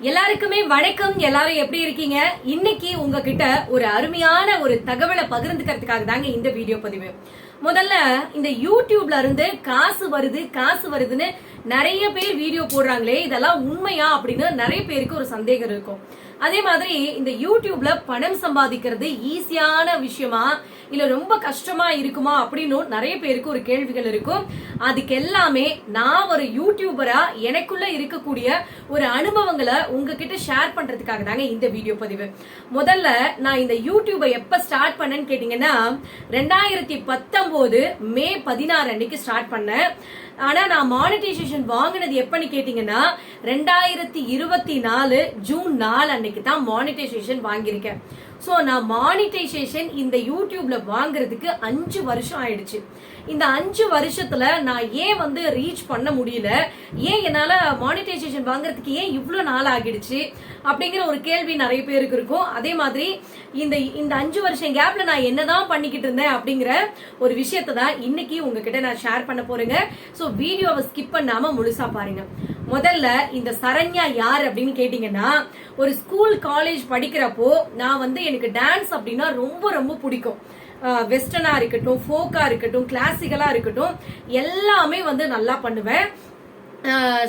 எல்லாருக்குமே வணக்கம். எல்லாரும் எப்படி இருக்கீங்க? இன்னைக்கு உங்ககிட்ட ஒரு அருமையான ஒரு தகவலை பகிர்ந்துக்கிறதுக்காக தாங்க இந்த வீடியோ பதிவு. முதல்ல இந்த யூடியூப்ல இருந்து காசு வருது காசு வருதுன்னு நிறைய பேர் வீடியோ போடுறாங்களே இதெல்லாம் உண்மையா அப்படின்னு நிறைய பேருக்கு ஒரு சந்தேகம் இருக்கும். அதே மாதிரி இந்த யூடியூப்ல பணம் சம்பாதிக்கிறது ஈஸியான விஷயமா இல்ல ரொம்ப கஷ்டமா இருக்குமா அப்படின்னு நிறைய பேருக்கு ஒரு கேள்விகள் இருக்கும். அதுக்கு எல்லாமே நான் ஒரு யூடியூபரா எனக்குள்ள இருக்கக்கூடிய ஒரு அனுபவங்களை உங்ககிட்ட ஷேர் பண்றதுக்காக தாங்க இந்த வீடியோ பதிவு. முதல்ல நான் இந்த யூடியூபை எப்ப ஸ்டார்ட் பண்ணேன்னு கேட்டீங்கன்னா ரெண்டாயிரத்தி பத்தொன்பது மே பதினாறு அன்னைக்கு ஸ்டார்ட் பண்ணேன். ஆனால் நான் மானிட்டைசேஷன் வாங்கினது எப்பன்னு கேட்டிங்கன்னா ரெண்டாயிரத்தி இருபத்தி நாலு ஜூன் நாலு அன்னைக்கு தான் மானிட்டைசேஷன் வாங்கியிருக்கேன். ஸோ நான் மானிட்டைசேஷன் இந்த யூடியூப்ல வாங்குறதுக்கு அஞ்சு வருஷம் ஆயிடுச்சு. இந்த அஞ்சு வருஷத்துல நான் ஏன் வந்து ரீச் பண்ண முடியல? ஏன் என்னால் மானிட்டைசேஷன் வாங்குறதுக்கு ஏன் இவ்வளோ நாள் ஆகிடுச்சு? அப்படிங்கிற ஒரு கேள்வி நிறைய பேருக்கு இருக்கும். அதே மாதிரி இந்த இந்த அஞ்சு வருஷம் கேப்ல நான் என்னதான் பண்ணிக்கிட்டு இருந்தேன் அப்படிங்கிற ஒரு விஷயத்தை தான் இன்னைக்கு உங்ககிட்ட நான் ஷேர் பண்ண போறேங்க. ஸோ வீடியோவை ஸ்கிப் பண்ணாம முழுசா பாருங்க. முதல்ல இந்த சரண்யா யார் அப்படின்னு கேட்டீங்கன்னா ஒரு ஸ்கூல் காலேஜ் படிக்கிறப்போ நான் வந்து எனக்கு டான்ஸ் அப்படின்னா ரொம்ப ரொம்ப பிடிக்கும். வெஸ்டர்னா இருக்கட்டும் ஃபோக்கா இருக்கட்டும் கிளாசிக்கலா இருக்கட்டும் எல்லாமே வந்து நல்லா பண்ணுவேன்.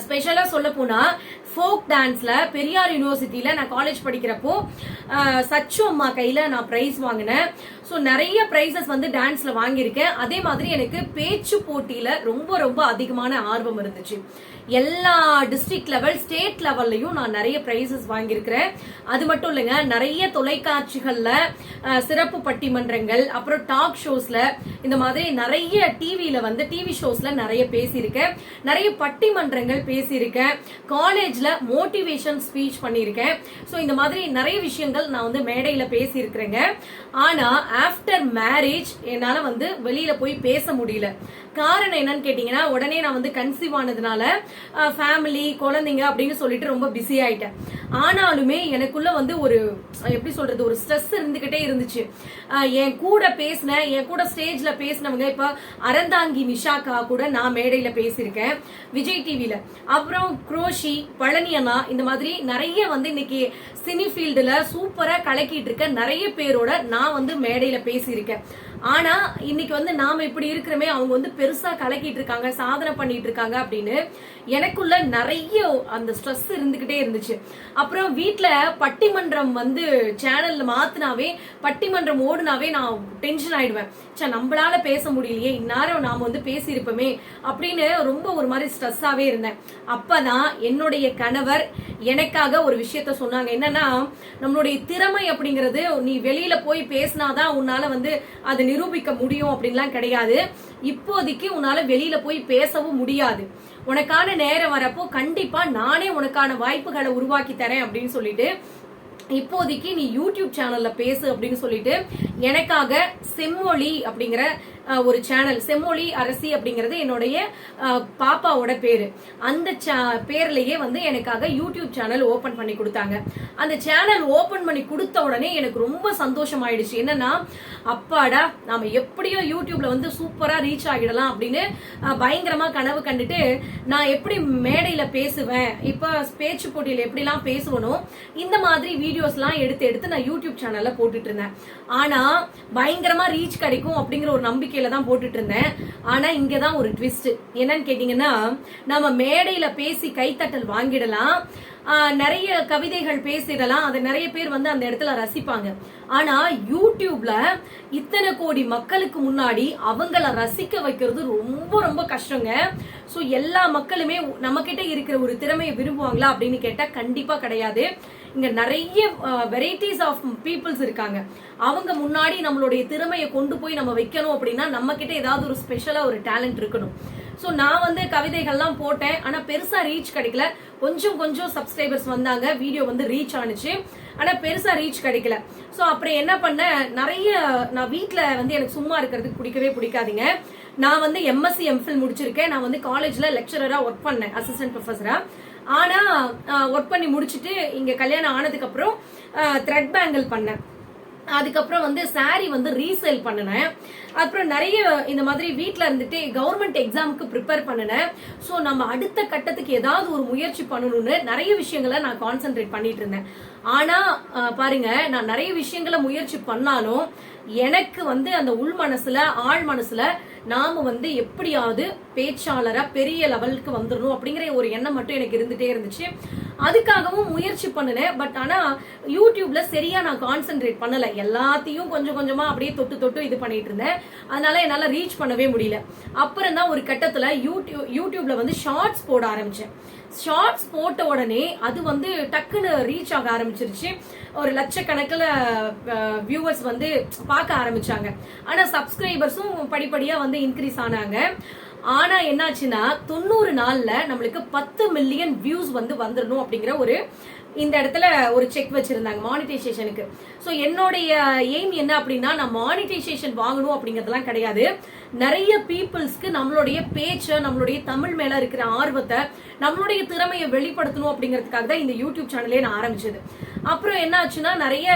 ஸ்பெஷலாக சொல்ல போனால் ஃபோக் டான்ஸில் பெரியார் யூனிவர்சிட்டியில் நான் காலேஜ் படிக்கிறப்போ சச்சு அம்மா கையில் நான் பிரைஸ் வாங்கினேன். ஸோ நிறைய ப்ரைஸஸ் வந்து டான்ஸ்ல வாங்கியிருக்கேன். அதே மாதிரி எனக்கு பேச்சு போட்டியில ரொம்ப ரொம்ப அதிகமான ஆர்வம் இருந்துச்சு. எல்லா டிஸ்ட்ரிக்ட் லெவல் ஸ்டேட் லெவல்லையும் நான் நிறைய ப்ரைஸஸ் வாங்கியிருக்கிறேன். அது மட்டும் இல்லைங்க நிறைய தொலைக்காட்சிகள்ல சிறப்பு பட்டிமன்றங்கள் அப்புறம் டாக் ஷோஸ்ல இந்த மாதிரி நிறைய டிவியில வந்து டிவி ஷோஸ்ல நிறைய பேசியிருக்கேன். நிறைய பட்டிமன்றங்கள் பேசியிருக்கேன். காலேஜ்ல மோட்டிவேஷன் ஸ்பீச் பண்ணியிருக்கேன். ஸோ இந்த மாதிரி நிறைய விஷயங்கள் நான் வந்து மேடையில பேசியிருக்கிறேங்க. ஆனா ஆஃப்டர் மேரேஜ் என்னால் வந்து வெளியில் போய் பேச முடியல. காரணம் என்னன்னு கேட்டிங்கன்னா உடனே நான் வந்து கன்சீவ் ஆனதுனால ஃபேமிலி குழந்தைங்க அப்படின்னு சொல்லிட்டு ரொம்ப பிஸி ஆயிட்டேன். ஆனாலுமே எனக்குள்ள வந்து ஒரு எப்படி சொல்றது ஒரு ஸ்ட்ரெஸ் இருந்துகிட்டே இருந்துச்சு. என் கூட பேசின என் கூட ஸ்டேஜ்ல பேசினவங்க இப்போ அறந்தாங்கி நிஷாக்கா கூட நான் மேடையில பேசியிருக்கேன் விஜய் டிவியில் அப்புறம் குரோஷி பழனி அண்ணா இந்த மாதிரி நிறைய வந்து இன்னைக்கு சினி ஃபீல்டுல சூப்பரா கலக்கிட்டு இருக்க நிறைய பேரோட நான் வந்து மேடை மேடையில பேசியிருக்கேன். ஆனா இன்னைக்கு வந்து நாம இப்படி இருக்கிறோமே அவங்க வந்து பெருசா கலக்கிட்டு இருக்காங்க சாதனை பண்ணிட்டு இருக்காங்க அப்படின்னு எனக்குள்ள நிறைய அந்த ஸ்ட்ரெஸ் இருந்துகிட்டே இருந்துச்சு. அப்புறம் வீட்டுல பட்டிமன்றம் வந்து சேனல்ல மாத்தினாவே பட்டிமன்றம் ஓடுனாவே நான் டென்ஷன் ஆயிடுவேன். ச்சே நம்மளால பேச முடியலையே இந்நேரம் நாம வந்து பேசியிருப்போமே அப்படின்னு ரொம்ப ஒரு மாதிரி ஸ்ட்ரெஸ்ஸாவே இருந்தேன். அப்பதான் என்னுடைய கணவர் எனக்காக ஒரு விஷயத்த சொன்னாங்க. என்னன்னா நம்மளுடைய திறமை அப்படிங்கிறது நீ வெளியில போய் பேசினாதான் உன்னால வந்து அது நிரூபிக்க முடியும் அப்படின்லாம் கிடையாது. இப்போதைக்கு உன்னால வெளியில போய் பேசவும் முடியாது. உனக்கான நேரம் வரப்போ கண்டிப்பா நானே உனக்கான வாய்ப்புகளை உருவாக்கி தரேன் அப்படின்னு சொல்லிட்டு இப்போதைக்கு நீ யூடியூப் சேனல்ல பேசு அப்படின்னு சொல்லிட்டு எனக்காக செம்மொழி அப்படிங்கிற ஒரு சேனல் செம்மொழி அரசி அப்படிங்கிறது என்னுடைய பாப்பாவோட பேரு. அந்த பேர்லயே வந்து எனக்காக யூடியூப் சேனல் ஓபன் பண்ணி கொடுத்தாங்க. அந்த சேனல் ஓபன் பண்ணி கொடுத்த உடனே எனக்கு ரொம்ப சந்தோஷம் ஆயிடுச்சு என்னன்னா அப்பாடா நாம எப்படியோ யூடியூப்ல வந்து சூப்பரா ரீச் ஆகிடலாம் அப்படின்னு பயங்கரமா கனவு கண்டுட்டு நான் எப்படி மேடையில பேசுவேன் இப்ப பேச்சு போட்டியில எப்படிலாம் பேசுவனும் இந்த மாதிரி வீடியோ வீடியோஸ்லாம் எடுத்து எடுத்து நான் யூடியூப் சேனலில் போட்டுட்டு இருந்தேன் ஆனால் பயங்கரமாக ரீச் கிடைக்கும் அப்படிங்கிற ஒரு நம்பிக்கையில் தான் போட்டுட்டு இருந்தேன் ஆனால் இங்கே தான் ஒரு ட்விஸ்ட் என்னன்னு கேட்டிங்கன்னா நம்ம மேடையில் பேசி கைத்தட்டல் வாங்கிடலாம். நிறைய கவிதைகள் பேசிடலாம். அதை நிறைய பேர் வந்து அந்த இடத்துல ரசிப்பாங்க. ஆனா யூடியூப்ல இத்தனை கோடி மக்களுக்கு முன்னாடி அவங்கள ரசிக்க வைக்கிறது ரொம்ப ரொம்ப கஷ்டங்க. ஸோ எல்லா மக்களுமே நம்ம கிட்ட இருக்கிற ஒரு திறமையை விரும்புவாங்களா அப்படின்னு கேட்டா கண்டிப்பா கிடையாது. இங்க நிறைய வெரைட்டிஸ் ஆஃப் பீப்புள்ஸ் இருக்காங்க. அவங்க முன்னாடி நம்மளுடைய திறமையை கொண்டு போய் நம்ம வைக்கணும் அப்படின்னா நம்ம கிட்ட ஏதாவது ஒரு ஸ்பெஷலா ஒரு டேலண்ட் இருக்கணும். ஸோ நான் வந்து கவிதைகள்லாம் போட்டேன். ஆனால் பெருசாக ரீச் கிடைக்கல. கொஞ்சம் கொஞ்சம் சப்ஸ்கிரைபர்ஸ் வந்தாங்க. வீடியோ வந்து ரீச் ஆனுச்சு. ஆனால் பெருசாக ரீச் கிடைக்கல. ஸோ அப்புறம் என்ன பண்ணேன்? நிறைய நான் வீட்டில் வந்து எனக்கு சும்மா இருக்கிறதுக்கு பிடிக்கவே பிடிக்காதுங்க. நான் வந்து எம்எஸ்சி எம்ஃபில் முடிச்சிருக்கேன். நான் வந்து காலேஜில் லெக்சரராக ஒர்க் பண்ணேன் அசிஸ்டன்ட் ப்ரொஃபஸராக ஆனால் ஒர்க் பண்ணி முடிச்சுட்டு இங்கே கல்யாணம் ஆனதுக்கப்புறம் த்ரெட் பேங்கிள் பண்ணேன். அதுக்கப்புறம் வந்து சாரி வந்து ரீசேல் பண்ணினேன். அப்புறம் நிறைய இந்த மாதிரி வீட்டில் இருந்துட்டு கவர்மெண்ட் எக்ஸாமுக்கு ப்ரிப்பேர் பண்ணினேன். ஸோ நம்ம அடுத்த கட்டத்துக்கு ஏதாவது ஒரு முயற்சி பண்ணணும்னு நிறைய விஷயங்களை நான் கான்சென்ட்ரேட் பண்ணிட்டு இருந்தேன். ஆனால் பாருங்க நான் நிறைய விஷயங்களை முயற்சி பண்ணாலும் எனக்கு வந்து அந்த உள் மனசுல ஆழ் மனசுல நாம வந்து எப்படியாவது பேச்சாளரா பெரிய லெவலுக்கு வந்துடணும் அப்படிங்கிற ஒரு எண்ணம் மட்டும் எனக்கு இருந்துட்டே இருந்துச்சு. அதுக்காகவும் முயற்சி பண்ணினேன். பட் ஆனா யூடியூப்ல சரியா நான் கான்சென்ட்ரேட் பண்ணல. எல்லாத்தையும் கொஞ்சம் கொஞ்சமா அப்படியே தொட்டு தொட்டு இது பண்ணிட்டு இருந்தேன். அதனால என்னால ரீச் பண்ணவே முடியல. அப்புறம் தான் ஒரு கட்டத்துல யூடியூப் யூடியூப்ல வந்து ஷார்ட்ஸ் போட ஆரம்பிச்சேன். ஷார்ட்ஸ் போட்ட உடனே அது வந்து டக்குன்னு ரீச் ஆக ஆரம்பிச்சிருச்சு. ஒரு லட்சக்கணக்கில் வியூவர்ஸ் வந்து பார்க்க ஆரம்பிச்சாங்க. ஆனால் சப்ஸ்கிரைபர்ஸும் படிப்படியாக வந்து இன்க்ரீஸ் ஆனாங்க. ஆனா என்னாச்சுன்னா தொண்ணூறு நாள்ல நம்மளுக்கு பத்து மில்லியன் வியூஸ் வந்து வந்துடணும் அப்படிங்கிற ஒரு இந்த இடத்துல ஒரு செக் வச்சிருந்தாங்க மானிட்டைசேஷனுக்கு ஸோ என்னுடைய எய்ம் என்ன அப்படின்னா நான் மானிட்டைசேஷன் வாங்கணும் அப்படிங்கிறதுலாம் கிடையாது. நிறைய பீப்புள்ஸ்க்கு நம்மளுடைய பேச்சை நம்மளுடைய தமிழ் மேல இருக்கிற ஆர்வத்தை நம்மளுடைய திறமையை வெளிப்படுத்தணும் அப்படிங்கிறதுக்காக தான் இந்த யூடியூப் சேனலே நான் ஆரம்பிச்சது. அப்புறம் என்ன ஆச்சுன்னா நிறைய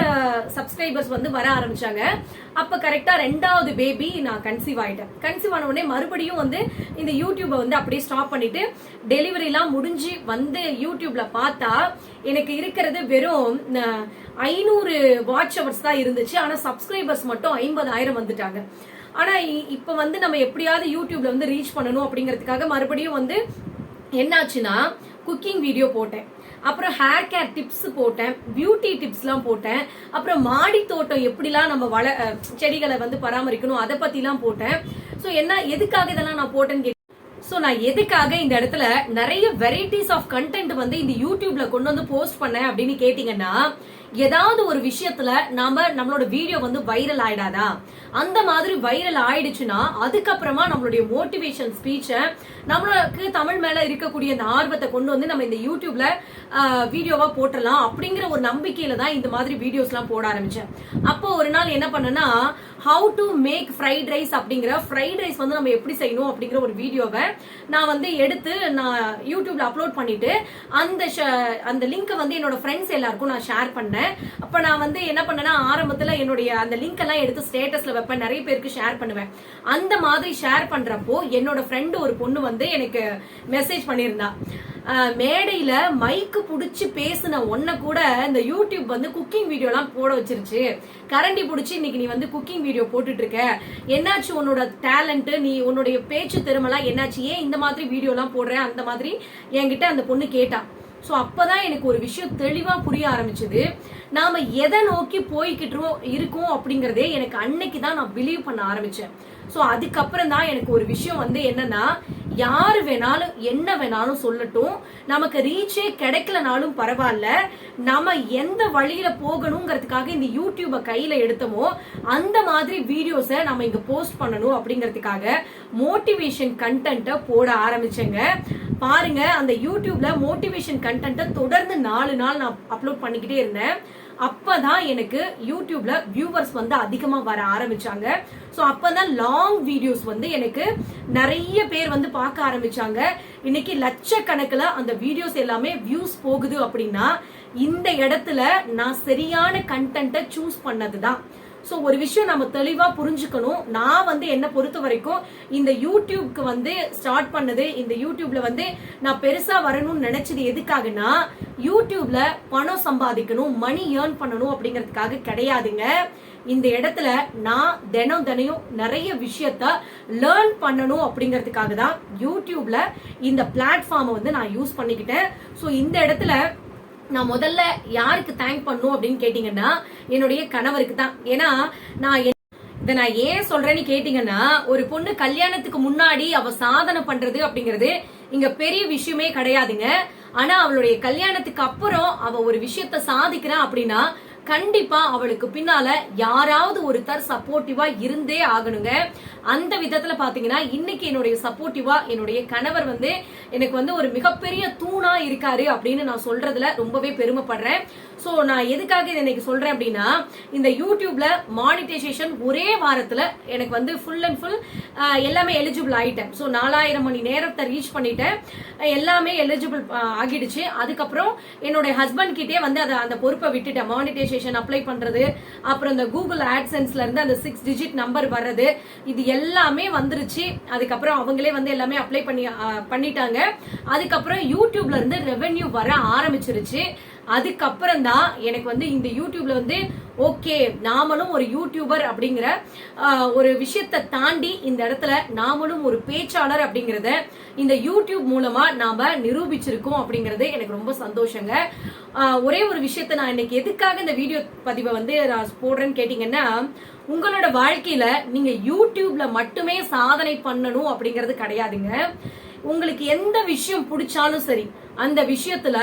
சப்ஸ்கிரைபர்ஸ் வந்து வர ஆரம்பிச்சாங்க. அப்ப கரெக்டா ரெண்டாவது பேபி நான் கன்சீவ் ஆயிட்டேன். கன்சீவ் ஆன உடனே மறுபடியும் வந்து இந்த யூடியூபை வந்து அப்படியே ஸ்டாப் பண்ணிட்டு டெலிவரி எல்லாம் முடிஞ்சு வந்து யூடியூப்ல பார்த்தா எனக்கு இருக்கிறது வெறும் ஐநூறு வாட்ச் ஹவர்ஸ் தான் இருந்துச்சு. ஆனா சப்ஸ்கிரைபர்ஸ் மட்டும் ஐம்பதாயிரம் வந்துட்டாங்க. ஆனா இப்போ இப்ப வந்து நம்ம எப்படியாவது யூடியூப்ல வந்து ரீச் பண்ணணும் அப்படிங்கிறதுக்காக மறுபடியும் வந்து என்னாச்சுன்னா குக்கிங் வீடியோ போட்டேன். அப்புறம் ஹேர் கேர் டிப்ஸ் போட்டேன் பியூட்டி டிப்ஸ்லாம் போட்டேன். அப்புறம் மாடி தோட்டம் எப்படிலாம் நம்ம வள செடிகளை வந்து பராமரிக்கணும் அதை பத்திலாம் போட்டேன். ஸோ என்ன எதுக்காக இதெல்லாம் நான் போட்டேன்னு கேட்டேன் ஸோ நான் எதுக்காக இந்த இடத்துல நிறைய வெரைட்டிஸ் ஆஃப் கண்டென்ட் வந்து இந்த யூடியூப்ல கொண்டு வந்து போஸ்ட் பண்ணேன் அப்படின்னு கேட்டீங்கன்னா ஏதாவது ஒரு விஷயத்துல நாம நம்மளோட வீடியோ வந்து வைரல் ஆயிடாதா? அந்த மாதிரி வைரல் ஆயிடுச்சுன்னா அதுக்கப்புறமா நம்மளுடைய மோட்டிவேஷன் ஸ்பீச்சை நம்மளுக்கு தமிழ் மேல இருக்கக்கூடிய அந்த ஆர்வத்தை கொண்டு வந்து நம்ம இந்த யூடியூப்ல வீடியோவா போட்டலாம் அப்படிங்கிற ஒரு நம்பிக்கையில தான் இந்த மாதிரி வீடியோஸ் எல்லாம் போட ஆரம்பிச்சேன். அப்போ ஒரு நாள் என்ன பண்ணேன்னா how to make fried rice அப்படிங்கிற ஃப்ரைட் ரைஸ் வந்து நம்ம எப்படி செய்யணும் அப்படிங்கிற ஒரு வீடியோவை நான் வந்து எடுத்து நான் யூடியூப்ல அப்லோட் பண்ணிட்டு அந்த அந்த லிங்கை வந்து என்னோட ஃப்ரெண்ட்ஸ் எல்லாருக்கும் நான் ஷேர் பண்ணேன். அப்ப நான் வந்து என்ன பண்ணேன்னா ஆரம்பத்துல என்னுடைய அந்த லிங்க் எல்லாம் எடுத்து ஸ்டேட்டஸ்ல வைப்பேன். நிறைய பேருக்கு ஷேர் பண்ணுவேன். அந்த மாதிரி ஷேர் பண்றப்போ என்னோட ஃப்ரெண்டு ஒரு பொண்ணு வந்து எனக்கு மெசேஜ் பண்ணியிருந்தா மேடையில மைக்கு புடிச்சு பேசின ஒன்ன கூட இந்த யூடியூப் வந்து குக்கிங் வீடியோலாம் போட வச்சிருச்சு. கரண்டி புடிச்சு இன்னைக்கு நீ வந்து குக்கிங் வீடியோ போட்டுட்டு இருக்க. என்னாச்சு உன்னோட டேலண்ட் நீ உன்னுடைய பேச்சு திறமெல்லாம் என்னாச்சு? ஏன் இந்த மாதிரி வீடியோலாம் போடுற? அந்த மாதிரி என்கிட்ட அந்த பொண்ணு கேட்டா. சோ அப்போதான் எனக்கு ஒரு விஷயம் தெளிவா புரிய ஆரம்பிச்சது. நாம எதை நோக்கி போய்கிட்டு இருக்கோம் அப்படிங்கிறதே எனக்கு அன்னைக்கு தான் நான் பிலீவ் பண்ண ஆரம்பிச்சேன். சோ அதுக்கப்புறம் தான் எனக்கு ஒரு விஷயம் வந்து என்னன்னா யாரு வேணாலும் என்ன வேணாலும் சொல்லட்டும். நமக்கு ரீச்சே கிடைக்கலனாலும் பரவாயில்ல. நம்ம எந்த வழியில போகணுங்கிறதுக்காக இந்த யூடியூபை கையில எடுத்தோமோ அந்த மாதிரி வீடியோஸை நம்ம இங்க போஸ்ட் பண்ணணும் அப்படிங்கிறதுக்காக மோட்டிவேஷன் கண்டென்ட்டை போட ஆரம்பிச்சேங்க. பாருங்க அந்த யூடியூப்ல மோட்டிவேஷன் கண்டென்ட்டை தொடர்ந்து நாலு நாள் நான் அப்லோட் பண்ணிக்கிட்டே இருந்தேன். அப்பதான் எனக்கு யூடியூப்ல வியூவர்ஸ் வந்து அதிகமா வர ஆரம்பிச்சாங்க. ஸோ அப்பதான் லாங் வீடியோஸ் வந்து எனக்கு நிறைய பேர் வந்து பார்க்க ஆரம்பிச்சாங்க. இன்னைக்கு லட்சக்கணக்கில் அந்த வீடியோஸ் எல்லாமே வியூஸ் போகுது அப்படின்னா இந்த இடத்துல நான் சரியான கண்டென்ட்டை சூஸ் பண்ணதுதான். ஸோ ஒரு விஷயம் நம்ம தெளிவாக புரிஞ்சுக்கணும். நான் வந்து என்னை பொறுத்த வரைக்கும் இந்த யூடியூப்க்கு வந்து ஸ்டார்ட் பண்ணது இந்த யூடியூப்ல வந்து நான் பெருசாக வரணும்னு நினைச்சது எதுக்காகனா யூடியூப்ல பணம் சம்பாதிக்கணும் மணி ஏர்ன் பண்ணணும் அப்படிங்கிறதுக்காக கிடையாதுங்க. இந்த இடத்துல நான் தினம் தினையும் நிறைய விஷயத்த லேர்ன் பண்ணணும் அப்படிங்கிறதுக்காக தான் யூடியூப்ல இந்த பிளாட்ஃபார்மை வந்து நான் யூஸ் பண்ணிக்கிட்டேன். ஸோ இந்த இடத்துல நான் முதல்ல யாருக்கு தேங்க் பண்ணும் அப்படின்னு கேட்டீங்கன்னா என்னுடைய கணவருக்கு தான். ஏன்னா நான் இதை நான் ஏன் சொல்றேன்னு கேட்டீங்கன்னா ஒரு பொண்ணு கல்யாணத்துக்கு முன்னாடி அவ சாதனை பண்றது அப்படிங்கிறது இங்க பெரிய விஷயமே கிடையாதுங்க. ஆனா அவளுடைய கல்யாணத்துக்கு அப்புறம் அவ ஒரு விஷயத்த சாதிக்கிறா அப்படின்னா கண்டிப்பா அவளுக்கு பின்னால யாராவது ஒருத்தர் சப்போர்ட்டிவா இருந்தே ஆகணுங்க. அந்த விதத்துல பாத்தீங்கன்னா இன்னைக்கு என்னுடைய சப்போர்ட்டிவா என்னுடைய கணவர் வந்து எனக்கு வந்து ஒரு மிகப்பெரிய தூணா இருக்காரு அப்படின்னு நான் சொல்றதுல ரொம்பவே பெருமைப்படுறேன். சோ நான் எதுக்காக இதை இன்னைக்கு சொல்றேன் அப்படின்னா இந்த யூடியூப்ல மானிட்டைசேஷன் ஒரே வாரத்துல எனக்கு வந்து ஃபுல் அண்ட் ஃபுல் எல்லாமே எலிஜிபிள் ஆயிட்டேன். சோ நாலாயிரம் மணி நேரத்தை ரீச் பண்ணிட்டேன். எல்லாமே எலிஜிபிள் ஆகிடுச்சு. அதுக்கப்புறம் என்னுடைய ஹஸ்பண்ட் கிட்டே வந்து அதை அந்த பொறுப்பை விட்டுட்டேன். மானிட்டைசேஷன் மானிட்டைசேஷன் அப்ளை பண்றது அப்புறம் இந்த கூகுள் ஆட்சன்ஸ்ல இருந்து அந்த சிக்ஸ் டிஜிட் நம்பர் வர்றது இது எல்லாமே வந்துருச்சு. அதுக்கப்புறம் அவங்களே வந்து எல்லாமே அப்ளை பண்ணி பண்ணிட்டாங்க. அதுக்கப்புறம் யூடியூப்ல இருந்து ரெவென்யூ வர ஆரம்பிச்சிருச்சு. அதுக்கப்புறம் தான் எனக்கு வந்து இந்த யூடியூப்ல வந்து ஓகே நாமளும் ஒரு யூடியூபர் அப்படிங்கிற ஒரு விஷயத்தை தாண்டி இந்த இடத்துல நாமளும் ஒரு பேச்சாளர் அப்படிங்கிறத இந்த யூடியூப் மூலமா நாம நிரூபிச்சிருக்கோம் அப்படிங்கறது எனக்கு ரொம்ப சந்தோஷங்க. ஒரே ஒரு விஷயத்த நான் இன்னைக்கு எதுக்காக இந்த வீடியோ பதிவை வந்து நான் போடுறேன்னு கேட்டீங்கன்னா உங்களோட வாழ்க்கையில நீங்க யூடியூப்ல மட்டுமே சாதனை பண்ணணும் அப்படிங்கறது கிடையாதுங்க. உங்களுக்கு எந்த விஷயம் பிடிச்சாலும் சரி அந்த விஷயத்துல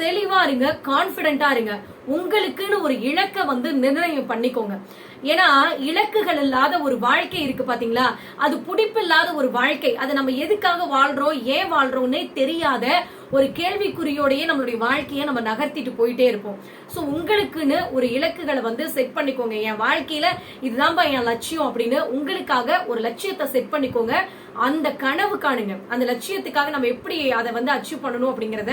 தெளிவா இருங்க கான்பிடண்டா இருங்க. உங்களுக்குன்னு ஒரு இலக்கை வந்து நிர்ணயம் பண்ணிக்கோங்க. ஏன்னா இலக்குகள் இல்லாத ஒரு வாழ்க்கை இருக்கு பாத்தீங்களா? அது பிடிப்பில்லாத ஒரு வாழ்க்கை. அதை நம்ம எதுக்காக வாழ்றோம் ஏன் வாழ்றோம்னே தெரியாத ஒரு கேள்விக்குறியோடயே நம்மளுடைய வாழ்க்கையை நம்ம நகர்த்திட்டு போயிட்டே இருப்போம். ஸோ உங்களுக்குன்னு ஒரு இலக்குகளை வந்து செட் பண்ணிக்கோங்க. என் வாழ்க்கையில இதுதான்பா என் லட்சியம் அப்படின்னு உங்களுக்காக ஒரு லட்சியத்தை செட் பண்ணிக்கோங்க. அந்த கனவு காணுங்க. அந்த லட்சியத்துக்காக நம்ம எப்படி அதை வந்து அச்சீவ் பண்ணணும் அப்படிங்கறத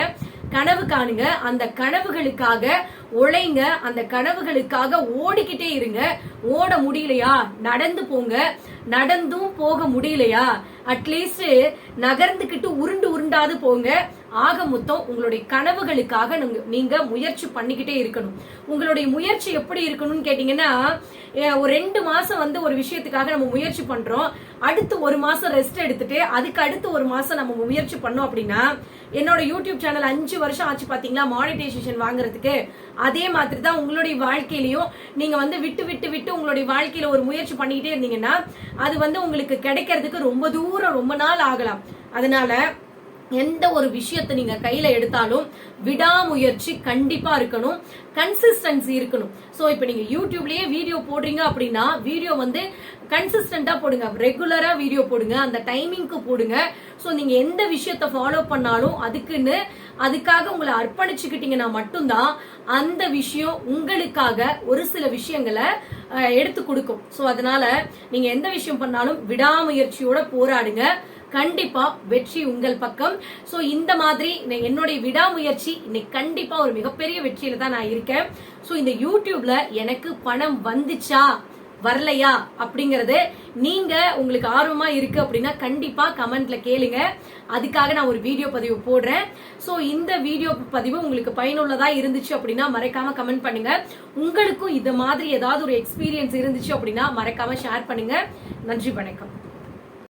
கனவு காணுங்க. அந்த கனவுகளுக்காக உழைங்க. அந்த கனவுகளுக்காக ஓடிக்கிட்டே இருங்க. ஓட முடியலையா? நடந்து போங்க. நடந்தும் போக முடியலையா? அட்லீஸ்ட் நகர்ந்துகிட்டு உருண்டு உருண்டாது போங்க. ஆக மொத்தம் உங்களுடைய கனவுகளுக்காக நீங்க- முயற்சி பண்ணிக்கிட்டே இருக்கணும். உங்களுடைய முயற்சி எப்படி இருக்கணும்னு கேட்டீங்கன்னா ஒரு ரெண்டு மாசம் வந்து ஒரு விஷயத்துக்காக நம்ம முயற்சி பண்றோம். அடுத்து ஒரு மாசம் ரெஸ்ட் எடுத்துட்டு அதுக்கு அடுத்து ஒரு மாசம் நம்ம முயற்சி பண்ணோம் அப்படின்னா என்னோட யூடியூப் சேனல் அஞ்சு வருஷம் ஆச்சு பாத்தீங்களா மானிட்டைசேஷன் வாங்குறதுக்கு? அதே மாதிரி தான் உங்களுடைய வாழ்க்கையிலையும் நீங்க வந்து விட்டு விட்டு விட்டு உங்களுடைய வாழ்க்கையில ஒரு முயற்சி பண்ணிக்கிட்டே இருந்தீங்கன்னா அது வந்து உங்களுக்கு கிடைக்கிறதுக்கு ரொம்ப தூரம் ரொம்ப நாள் ஆகலாம். அதனால எந்த ஒரு விஷயத்தை நீங்க கையில எடுத்தாலும் விடாமுயற்சி கண்டிப்பா இருக்கணும். கன்சிஸ்டன்சி இருக்கணும். சோ இப்போ நீங்க யூடியூப்லயே வீடியோ போடுறீங்க அப்படின்னா வீடியோ வந்து கன்சிஸ்டண்டா போடுங்க. ரெகுலரா வீடியோ போடுங்க. அந்த டைமிங்க்கு போடுங்க. சோ நீங்க எந்த விஷயத்த ஃபாலோ பண்ணாலும் அதுக்குன்னு அதுக்காக உங்களை அர்ப்பணிச்சுக்கிட்டீங்கன்னா மட்டும்தான் அந்த விஷயம் உங்களுக்காக ஒரு சில விஷயங்களை எடுத்து கொடுக்கும். சோ அதனால நீங்க எந்த விஷயம் பண்ணாலும் விடாமுயற்சியோட போராடுங்க. கண்டிப்பா வெற்றி உங்கள் பக்கம். சோ இந்த மாதிரி என்னுடைய விடாமுயற்சி இன்னைக்கு கண்டிப்பா ஒரு மிகப்பெரிய வெற்றியில தான் நான் இருக்கேன். சோ இந்த யூடியூப்ல எனக்கு பணம் வந்துச்சா? வரலையா? அப்படிங்கறது நீங்க உங்களுக்கு ஆர்வமா இருக்கு அப்படின்னா கண்டிப்பா கமெண்ட்ல கேளுங்க. அதுக்காக நான் ஒரு வீடியோ பதிவு போடுறேன். சோ இந்த வீடியோ பதிவு உங்களுக்கு பயனுள்ளதா இருந்துச்சு அப்படின்னா மறக்காம கமெண்ட் பண்ணுங்க. உங்களுக்கும் இது மாதிரி ஏதாவது ஒரு எக்ஸ்பீரியன்ஸ் இருந்துச்சு அப்படின்னா மறக்காம ஷேர் பண்ணுங்க. நன்றி வணக்கம்.